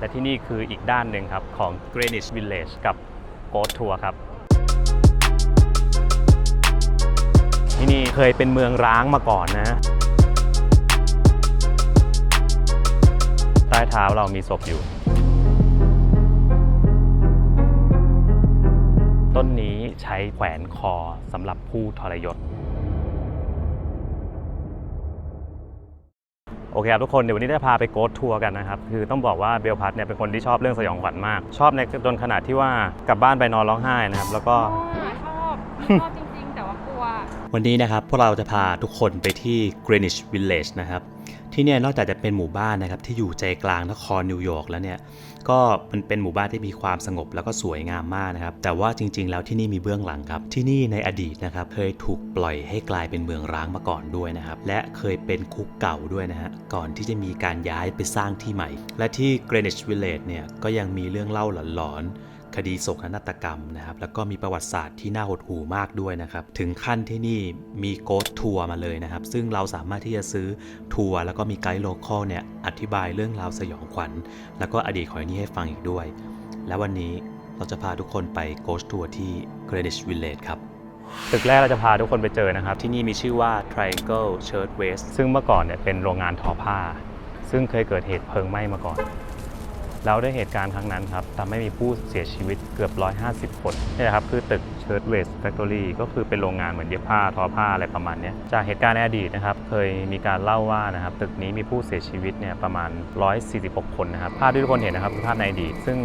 และที่นี่คืออีกด้านหนึ่งครับ ของ Greenwich Village กับ Ghost Tour ครับ ที่นี่เคยเป็นเมืองร้างมาก่อนนะ ใต้เท้าเรามีศพอยู่ ต้นนี้ใช้แขวนคอสำหรับผู้ทรยศ อเคครับทุกคนเดี๋ยววันนี้จะพาไปโกดทัวร์กันนะครับ คือต้องบอกว่าเบลพัทเนี่ยเป็นคนที่ชอบเรื่องสยองขวัญมาก ชอบในจนขนาดที่ว่ากลับบ้านไปนอนร้องไห้นะครับ แล้วก็ชอบชอบจริงๆ แต่ว่ากลัว วันนี้นะครับพวกเราจะพาทุกคนไปที่ Greenwich Village นะครับ ที่เนี่ยนอกจากจะเป็นหมู่บ้านนะครับที่อยู่ใจกลางนครนิวยอร์กแล้วเนี่ยก็มันเป็นหมู่บ้านที่มีความสงบแล้วก็สวยงามมากนะครับ แต่ว่าจริง ๆ แล้วที่นี่มีเบื้องหลังครับ ที่นี่ในอดีตนะครับเคยถูกปล่อยให้กลายเป็นเมืองร้างมาก่อนด้วยนะครับ และเคยเป็นคุกเก่าด้วยนะฮะก่อนที่จะมีการย้ายไปสร้างที่ใหม่ และที่ Greenwich Village เนี่ยก็ยังมีเรื่องเล่าหลอนๆ คดีโศกนาฏกรรมนะครับ แล้วก็มีประวัติศาสตร์ที่น่าหดหู่มากด้วยนะครับ ถึงขั้นที่นี่มีโกสทัวร์มาเลยนะครับ ซึ่งเราสามารถที่จะซื้อทัวร์แล้วก็มีไกด์โลคอลเนี่ยอธิบายเรื่องราวสยองขวัญ แล้วก็อดีตของนนี้ให้ฟังอีกด้วย และวันนี้เราจะพาทุกคนไปโกสทัวร์ที่ Greenwich Village ครับตึกแรกเราจะพาทุกคนไปเจอนะครับ ที่นี่มีชื่อว่า Triangle Shirt Waist ซึ่งเมื่อก่อนเนี่ยเป็นโรงงานทอผ้า ซึ่งเคยเกิดเหตุเพลิงไหม้มาก่อน แล้วด้วยเหตุการณ์ครั้งนั้นครับทำให้มีผู้เสียชีวิตเกือบ 150 คนนี่แหละครับคือตึกเชิร์ตเวสแฟคทอรี่ก็คือเป็นโรงงานเหมือนเย็บผ้าทอผ้าอะไรประมาณเนี้ยจากเหตุการณ์ในอดีตนะครับเคยมีการเล่าว่านะครับตึกนี้มีผู้เสียชีวิตเนี่ยประมาณ 146 คนนะครับภาพที่ทุกคนเห็นนะครับคือภาพในอดีตซึ่ง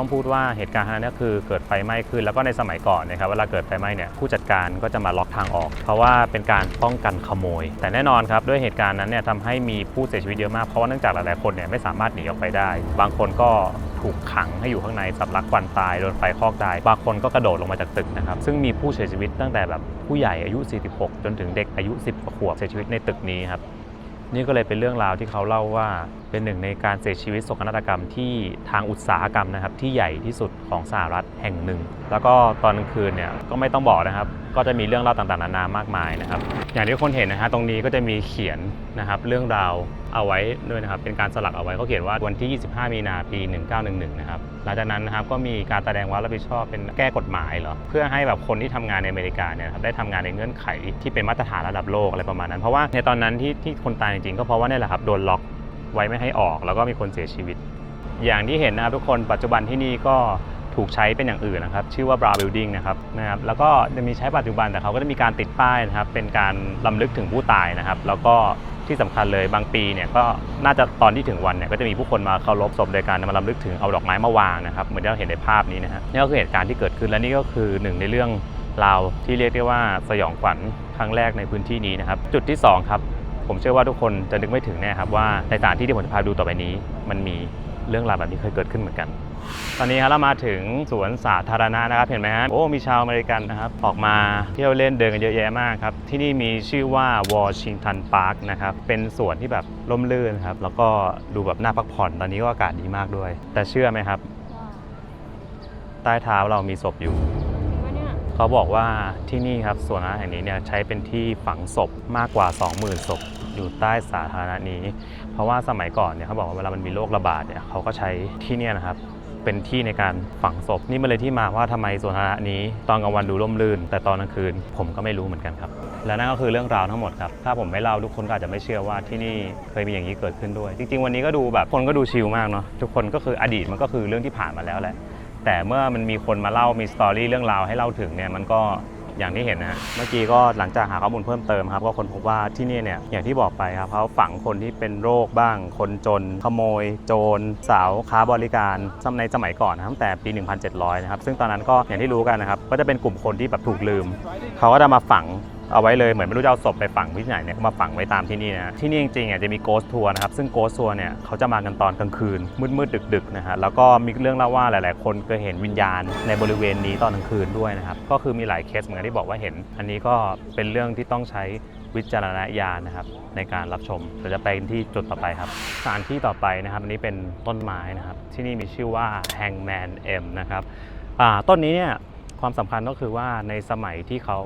ต้องพูดว่าเหตุการณ์ครั้งนั้นคือเกิดไฟไหม้ขึ้น แล้วก็ในสมัยก่อนนะครับเวลาเกิดไฟไหม้เนี่ยผู้จัดการก็จะมาล็อกทางออก เพราะว่าเป็นการป้องกันขโมย แต่แน่นอนครับด้วยเหตุการณ์นั้นเนี่ยทำให้มีผู้เสียชีวิตเยอะมากเพราะว่าเนื่องจากหลายๆคนเนี่ยไม่สามารถหนีออกไปได้ บางคนก็ถูกขังให้อยู่ข้างในสำลักควันตายโดนไฟคอกตายบางคนก็กระโดดลงมาจากตึกนะครับซึ่งมีผู้เสียชีวิตตั้งแต่แบบผู้ใหญ่อายุ 46 จนถึงเด็กอายุ 10กว่าขวบเสียชีวิตในตึกนี้ครับ นี่ก็เลยเป็นเรื่องราวที่เขาเล่าว่าเป็นหนึ่งในการเสียชีวิตโศกนาฏกรรมที่ทางอุตสาหกรรมนะครับที่ใหญ่ที่สุดของสหรัฐแห่งหนึ่ง แล้วก็ตอนกลางคืนเนี่ยก็ไม่ต้องบอกนะครับก็จะมีเรื่องเล่าต่างๆ นานามากมายนะครับ อย่างที่คนเห็นนะฮะตรงนี้ก็จะมีเขียนนะครับเรื่องราวเอาไว้ด้วยนะครับ เป็นการสลักเอาไว้เขาเขียนว่าวันที่ 25 มีนาปี 1911 นะครับ หลังจากนั้นนะครับก็มีการแสดงว่ารับผิดชอบเป็นแก้กฎหมายเหรอเพื่อให้แบบคนที่ทำงานในอเมริกาเนี่ยนะครับได้ทำงานในเงื่อนไขที่เป็นมาตรฐานระดับโลกอะไรประมาณนั้น เพราะว่าในตอนนั้นที่ที่คนตายจริงๆก็เพราะว่าเนี่ยแหละครับโดนล็อกไว้ไม่ให้ออก แล้วก็มีคนเสียชีวิต อย่างที่เห็นนะครับทุกคนปัจจุบันที่นี่ก็ ถูกใช้เป็นอย่างอื่นนะครับ ชื่อว่า Brown Building นะครับนะครับ แล้วก็จะมีใช้ปัจจุบันแต่เขาก็จะมีการติดป้ายนะครับ เป็นการลำลึกถึงผู้ตายนะครับ แล้วก็ที่สำคัญเลยบางปีเนี่ยก็น่าจะตอนที่ถึงวันเนี่ยก็จะมีผู้คนมาเคารพศพโดยการมาลำลึกถึงเอาดอกไม้มาวางนะครับเหมือนที่เราเห็นในภาพนี้นะฮะนี่ก็คือเหตุการณ์ที่เกิดขึ้นและนี่ก็คือหนึ่งในเรื่องราวที่เรียกได้ว่าสยองขวัญครั้งแรกในพื้นที่นี้นะครับ จุดที่สองครับ ผมเชื่อว่าทุกคนจะนึกไม่ถึงแน่ครับว่าในสถานที่ที่ผมจะพาดูต่อไปนี้มันมี เรื่องราวแบบนี้เคยเกิดขึ้นเหมือนกัน ตอนนี้ครับเรามาถึงสวนสาธารณะนะครับ เห็นไหมฮะโอ้มีชาวอเมริกันนะครับ ออกมาเที่ยวเล่นเดินกันเยอะแยะมากครับ ที่นี่มีชื่อว่าวอชิงตันพาร์คนะครับ เป็นสวนที่แบบร่มรื่นครับ แล้วก็ดูแบบน่าพักผ่อนตอนนี้ก็อากาศดีมากด้วย แต่เชื่อไหมครับ ใต้เท้าเรามีศพอยู่ว่าเนี่ยเขาบอกว่าที่นี่ครับสวนน้ำแห่งนี้เนี่ยใช้เป็นที่ฝังศพมากกว่า 20,000ศพ อยู่ใต้สาธารณะนี้ เพราะว่าสมัยก่อนเนี่ยเขาบอกว่าเวลามันมีโรคระบาดเนี่ยเขาก็ใช้ที่เนี่ยนะครับเป็นที่ในการฝังศพนี่มันเลยที่มาว่าทำไมสวนสาธารณะนี้ตอนกลางวันดูร่มรื่น แต่ตอนกลางคืนผมก็ไม่รู้เหมือนกันครับ และนั่นก็คือเรื่องราวทั้งหมดครับ ถ้าผมไม่เล่าทุกคนก็อาจจะไม่เชื่อว่าที่นี่เคยมีอย่างนี้เกิดขึ้นด้วย จริง ๆ วันนี้ก็ดูแบบคนก็ดูชิลมากเนาะทุกคนก็คืออดีตมันก็คือเรื่องที่ผ่านมาแล้วแหละแต่เมื่อมันมีคนมาเล่ามีสตอรี่เรื่องราวให้เล่าถึงเนี่ยมันก็ อย่างที่เห็นนะเมื่อกี้ก็หลังจากหาข้อมูลเพิ่มเติมครับก็คนพบว่าที่นี่เนี่ยอย่างที่บอกไปครับเขาฝังคนที่เป็นโรคบ้าง คนจน ขโมย โจร สาวค้าบริการในสมัยก่อนนะตั้งแต่ปี 1700 นะครับ ซึ่งตอนนั้นก็อย่างที่รู้กันนะครับ ก็จะเป็นกลุ่มคนที่แบบถูกลืม เขาก็จะมาฝัง เอาไว้เลยเหมือนไม่รู้จะเอาศพไปฝังที่ไหนเนี่ยก็มาฝังไว้ตามที่นี่นะที่นี่จริงๆอะจะมีโกสทัวร์นะครับซึ่งโกสทัวร์เนี่ยเขาจะมากันตอนกลางคืนมืดๆดึกๆนะฮะแล้วก็มีเรื่องเล่าว่าหลาย ๆ คนเคยเห็นวิญญาณในบริเวณนี้ตอนกลางคืนด้วยนะครับก็คือมีหลายเคสเหมือนที่บอกว่าเห็น อันนี้ก็เป็นเรื่องที่ต้องใช้วิจารณญาณนะครับในการรับชมเราจะไปที่จุดต่อไปครับสถานที่ต่อไปนะครับอันนี้เป็นต้นไม้นะครับ ที่นี่มีชื่อว่า Hangman M นะครับต้นนี้เนี่ยความสำคัญก็คือว่าในสมัยที่เขา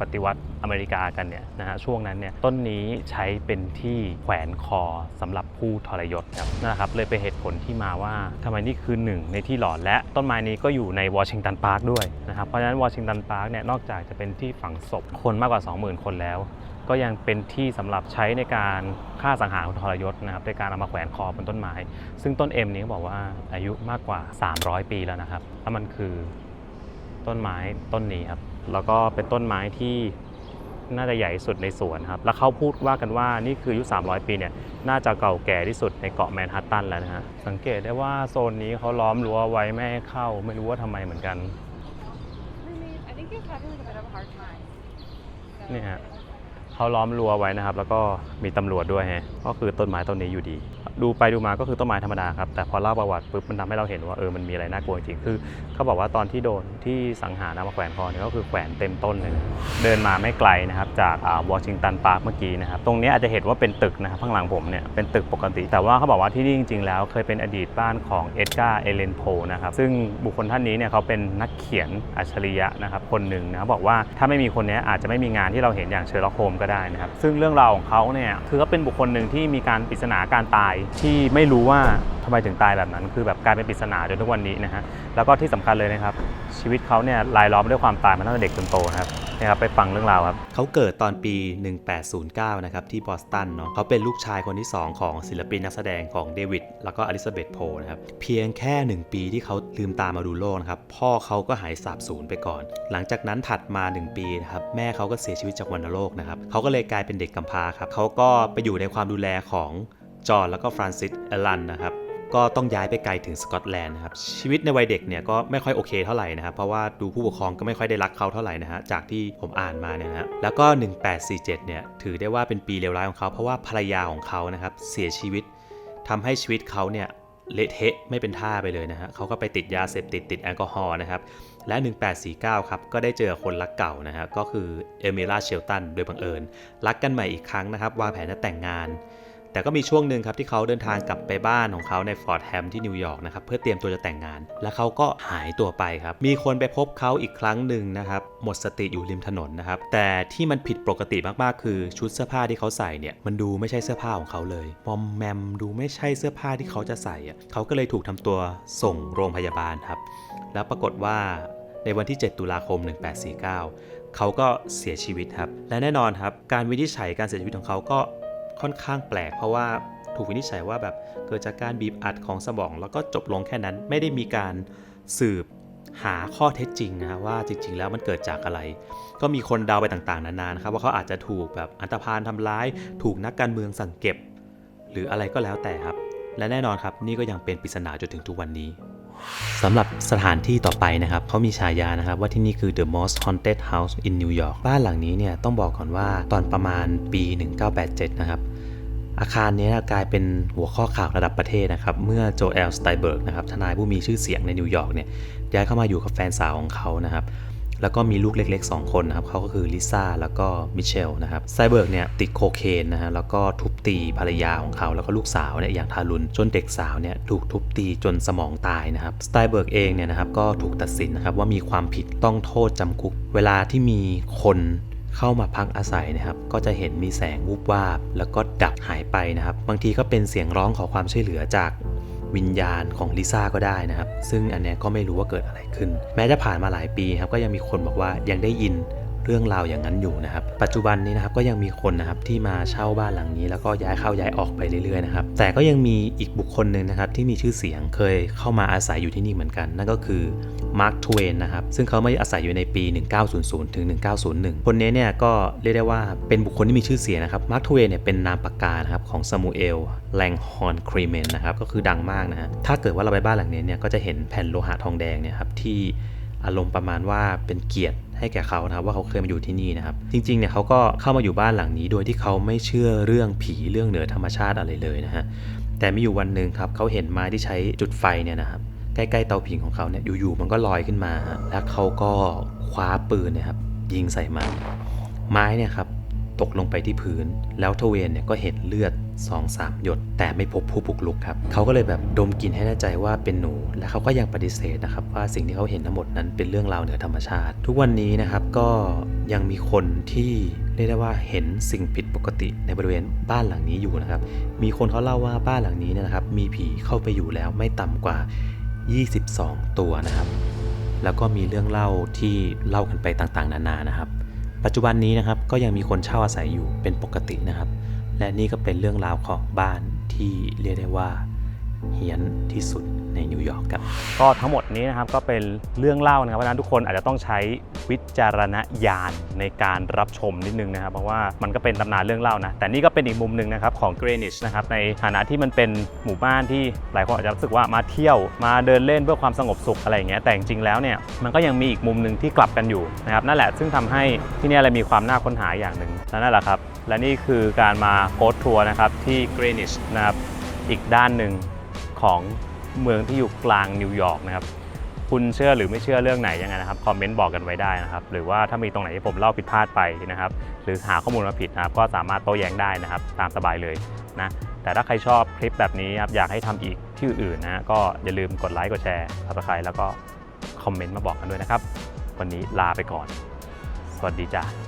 ปฏิวัติอเมริกากันเนี่ยนะฮะช่วงนั้นเนี่ยต้นนี้ใช้เป็นที่แขวนคอสำหรับผู้ทรยศครับนะครับเลยเป็นเหตุผลที่มาว่าทำไมนี่คือหนึ่งในที่หลอนและต้นไม้นี้ก็อยู่ในวอชิงตันพาร์คด้วยนะครับเพราะฉะนั้นวอชิงตันพาร์คเนี่ยนอกจากจะเป็นที่ฝังศพคนมากกว่า 20,000 คนแล้วก็ยังเป็นที่สำหรับใช้ในการฆ่าสังหารคนทรยศนะครับในการเอามาแขวนคอบนต้นไม้ ซึ่งต้นเอ็มนี้บอกว่าอายุมากกว่า 300 ปีแล้วนะครับ แล้วมันคือต้นไม้ต้นนี้ครับ แล้วก็เป็นต้นไม้ที่น่าจะใหญ่ที่สุดในสวนครับ แล้วเขาพูดว่ากันว่านี่คืออายุ 300 ปีเนี่ย น่าจะเก่าแก่ที่สุดในเกาะแมนฮัตตันแล้วนะฮะ สังเกตได้ว่าโซนนี้เขาล้อมรั้วไว้ไม่ให้เข้า ไม่รู้ว่าทำไมเหมือนกัน I think he's having like a bit of a hard time เนี่ยฮะ เขาล้อมรั้วไว้นะครับ แล้วก็มีตำรวจด้วยฮะก็คือต้นไม้ต้นนี้อยู่ดี ดูไปดูมาก็คือต้นไม้ธรรมดาครับ แต่พอเล่าประวัติปุ๊บมันทำให้เราเห็นว่าเออมันมีอะไรน่ากลัวจริงๆคือเขาบอกว่าตอนที่โดนที่สังหารเอามาแขวนคอเนี่ยก็คือแขวนเต็มต้นเลย เดินมาไม่ไกลนะครับจากวอชิงตันพาร์คเมื่อกี้นะครับตรงนี้อาจจะเห็นว่าเป็นตึกนะครับข้างหลังผมเนี่ยเป็นตึกปกติ แต่ว่าเขาบอกว่าที่นี่จริง ๆ แล้วเคยเป็นอดีตบ้านของเอ็ดการ์เอเลนโพนะครับซึ่งบุคคลท่านนี้เนี่ยเขาเป็นนักเขียนอัจฉริยะนะครับคนหนึ่งนะบอกว่าถ้าไม่มีคนนี้อาจจะไม่มีงานที่เราเห็นอย่างเชอร์ล็อกโฮมก็ได้นะครับ ซึ่งเรื่องราวของเขาเนี่ยคือเขาเป็นบุคคลหนึ่งที่มีการปริศนาการตายที่ไม่รู้ว่าทำไมถึงตายแบบนั้น คือแบบกลายเป็นปริศนาจนทุกวันนี้นะฮะแล้วก็ที่สำคัญเลยนะครับชีวิตเขาเนี่ยรายล้อมด้วยความตายมาตั้งแต่เด็กจนโตนะครับ นะครับไปฟังเรื่องราวครับเขาเกิดตอนปี 1809 นะครับที่บอสตันเนาะเขาเป็นลูกชายคนที่ 2 ของศิลปินนักแสดงของเดวิดแล้วก็อลิซาเบธโพนะครับเพียงแค่ 1 ปีที่เขาลืมตามาดูโลกนะครับพ่อเขาก็หายสาบสูญไปก่อน หลังจากนั้นถัดมา 1 ปีนะครับแม่เขาก็เสียชีวิตจากวัณโรคนะครับเขาก็เลยกลายเป็นเด็กกำพร้าครับเขาก็ไปอยู่ในความดูแลของจอห์นแล้วก็ฟรานซิสเอลันนะครับ ก็ต้องย้ายไปไกลถึงสกอตแลนด์นะครับชีวิตในวัยเด็กเนี่ยก็ไม่ค่อยโอเคเท่าไหร่นะครับเพราะว่าดูผู้ปกครองก็ไม่ค่อยได้รักเขาเท่าไหร่นะฮะจากที่ผมอ่านมาเนี่ยนะฮะแล้วก็ 1847 เนี่ยถือได้ว่าเป็นปีเลวร้ายของเขา เพราะว่าภรรยาของเขานะครับเสียชีวิตทำให้ชีวิตเขาเนี่ยเละเทะไม่เป็นท่าไปเลยนะฮะเขาก็ไปติดยาเสพติดติดแอลกอฮอล์นะครับและ 1849 ครับ ก็ได้เจอคนรักเก่านะฮะก็คือเอมิล่าเชลตันโดยบังเอิญ รักกันใหม่อีกครั้งนะครับวางแผนจะแต่งงาน แต่ก็มีช่วงหนึ่งครับที่เขาเดินทางกลับไปบ้านของเขาในฟอร์ดแฮมที่นิวยอร์กนะครับเพื่อเตรียมตัวจะแต่งงาน แล้วเขาก็หายตัวไปครับ มีคนไปพบเขาอีกครั้งหนึ่งนะครับหมดสติอยู่ริมถนนนะครับแต่ที่มันผิดปกติมากๆ คือชุดเสื้อผ้าที่เขาใส่เนี่ยมันดูไม่ใช่เสื้อผ้าของเขาเลยมอมแมมดูไม่ใช่เสื้อผ้าที่เขาจะใส่อะเขาก็เลยถูกทำตัวส่งโรงพยาบาลครับแล้วปรากฏว่าในวันที่ 7 ตุลาคม 1849 เขาก็เสียชีวิตครับ และแน่นอนครับ การวินิจฉัยการเสียชีวิตของเขาก็ ค่อนข้างแปลก เพราะว่าถูกวินิจฉัยว่าแบบเกิดจากการบีบอัดของสมอง แล้วก็จบลงแค่นั้นไม่ได้มีการสืบหาข้อเท็จจริงนะว่าจริง ๆ แล้วมันเกิดจากอะไร ก็มีคนเดาไปต่างๆ นานานะครับว่าเขาอาจจะถูกแบบอันตพาลทำร้าย ถูกนักการเมืองสั่งเก็บ หรืออะไรก็แล้วแต่ครับ และแน่นอนครับนี่ก็ยังเป็นปริศนาจนถึงทุกวันนี้สำหรับสถานที่ต่อไปนะครับเขามีฉายานะครับว่าที่นี่คือ the most haunted house in New York บ้านหลังนี้เนี่ยต้องบอกก่อนว่าตอนประมาณปี 1987 นะครับ อาคารนี้กลายเป็นหัวข้อข่าวระดับประเทศนะครับ เมื่อโจเอลสไตเบิร์กนะครับทนายผู้มีชื่อเสียงในนิวยอร์กเนี่ยย้ายเข้ามาอยู่กับแฟนสาวของเขานะครับแล้วก็มีลูกเล็ก ๆ 2 คนนะครับเขาก็คือลิซ่าแล้วก็มิเชลนะครับไซเบิร์กเนี่ยติดโคเคนนะฮะแล้วก็ทุบตีภรรยาของเขาแล้วก็ลูกสาวเนี่ยอย่างทารุณจนเด็กสาวเนี่ยถูกทุบตีจนสมองตายนะครับสไตเบิร์กเองเนี่ยนะครับก็ถูกตัดสินนะครับว่ามีความผิดต้องโทษจำคุก เวลาที่มีคน เข้ามาพักอาศัยนะครับ ก็จะเห็นมีแสงวูบวาบ แล้วก็ดับหายไปนะครับ บางทีก็เป็นเสียงร้องขอความช่วยเหลือจากวิญญาณของลิซ่าก็ได้นะครับ ซึ่งอันเนี้ยก็ไม่รู้ว่าเกิดอะไรขึ้น แม้จะผ่านมาหลายปีครับ ก็ยังมีคนบอกว่ายังได้ยิน เรื่องราวอย่างนั้นอยู่นะครับ ปัจจุบันนี้นะครับก็ยังมีคนนะครับที่มาเช่าบ้านหลังนี้ แล้วก็ย้ายเข้าย้ายออกไปเรื่อยๆนะครับ แต่ก็ยังมีอีกบุคคลหนึ่งนะครับที่มีชื่อเสียงเคยเข้ามาอาศัยอยู่ที่นี่เหมือนกัน นั่นก็คือมาร์คทเวนนะครับ ซึ่งเขามาอาศัยอยู่ในปี 1900 ถึง 1901 คนนี้เนี่ยก็เรียกได้ว่าเป็นบุคคลที่มีชื่อเสียงนะครับ มาร์คทเวนเนี่ยเป็นนามปากกานะครับของซามูเอลแลงฮอนครีเมนนะครับ ก็คือดังมากนะฮะ ถ้าเกิดว่าเราไปบ้านหลังนี้เนี่ยก็จะเห็นแผ่นโลหะทองแดงเนี่ยครับที่อารมณ์ประมาณว่าเป็นเกียรติ ให้แก่เขานะครับว่าเขาเคยมาอยู่ที่นี่นะครับ จริงๆเนี่ยเขาก็เข้ามาอยู่บ้านหลังนี้ โดยที่เขาไม่เชื่อเรื่องผีเรื่องเหนือธรรมชาติอะไรเลยนะฮะแต่มีอยู่วันหนึ่งครับเขาเห็นไม้ที่ใช้จุดไฟเนี่ยนะครับใกล้ๆเตาผิงของเขาเนี่ยอยู่ๆมันก็ลอยขึ้นมา แล้วเขาก็คว้าปืนเนะครับยิงใส่มันไม้เนี่ยครับ ตกลงไปที่พื้น แล้วทเวนเนี่ยก็เห็นเลือด2อสามหยด แต่ไม่พบผู้บุกรุกครับเขาก็เลยแบบดมกลิ่นให้แน่ใจว่าเป็นหนู และเขาก็ยังปฏิเสธนะครับว่าสิ่งที่เขาเห็นทั้งหมดนั้นเป็นเรื่องราวเหนือธรรมชาติ ทุกวันนี้นะครับก็ยังมีคนที่เรียกได้ว่าเห็นสิ่งผิดปกติในบริเวณบ้านหลังนี้อยู่นะครับ มีคนเขาเล่าว่าบ้านหลังนี้เนี่ยนะครับ มีผีเข้าไปอยู่แล้วไม่ต่ำกว่า 22 ตัวนะครับ แล้วก็มีเรื่องเล่าที่เล่ากันไปต่างๆ นานานะครับ ปัจจุบันนี้นะครับก็ยังมีคนเช่าอาศัยอยู่เป็นปกตินะครับ และนี่ก็เป็นเรื่องราวของบ้านที่เรียกได้ว่าเฮี้ยนที่สุด ในนิวยอร์กครับก็ทั้งหมดนี้นะครับก็เป็นเรื่องเล่านะครับเพราะฉะนั้นทุกคนอาจจะต้องใช้วิจารณญาณในการรับชมนิดนึงนะครับ เพราะว่ามันก็เป็นตำนานเรื่องเล่านะ แต่นี่ก็เป็นอีกมุมหนึ่งนะครับของ Greenwich นะครับในฐานะที่มันเป็นหมู่บ้านที่หลายคนอาจจะรู้สึกว่ามาเที่ยวมาเดินเล่นเพื่อความสงบสุขอะไรอย่างเงี้ยแต่จริงๆแล้วเนี่ยมันก็ยังมีอีกมุมหนึ่งที่กลับกันอยู่นะครับนั่นแหละซึ่งทำให้ที่นี่อะไรมีความน่าค้นหาอย่างหนึ่งและนั่นแหละครับและนี่คือการมาโกดทัวร์นะครับที่ Greenwich นะครับอีกด้านหนึ่งของ เมืองที่อยู่กลางนิวยอร์กนะครับคุณเชื่อหรือไม่เชื่อเรื่องไหนยังไงนะครับคอมเมนต์บอกกันไว้ได้นะครับหรือว่าถ้ามีตรงไหนที่ผมเล่าผิดพลาดไปนะครับ หรือหาข้อมูลมาผิดนะครับก็สามารถโต้แย้งได้นะครับ ตามสบายเลยนะแต่ถ้าใครชอบคลิปแบบนี้ครับอยากให้ทำอีกที่อื่นนะก็อย่าลืมกดไลค์กดแชร์ subscribe แล้วก็คอมเมนต์มาบอกกันด้วยนะครับ วันนี้ลาไปก่อน สวัสดีจ้า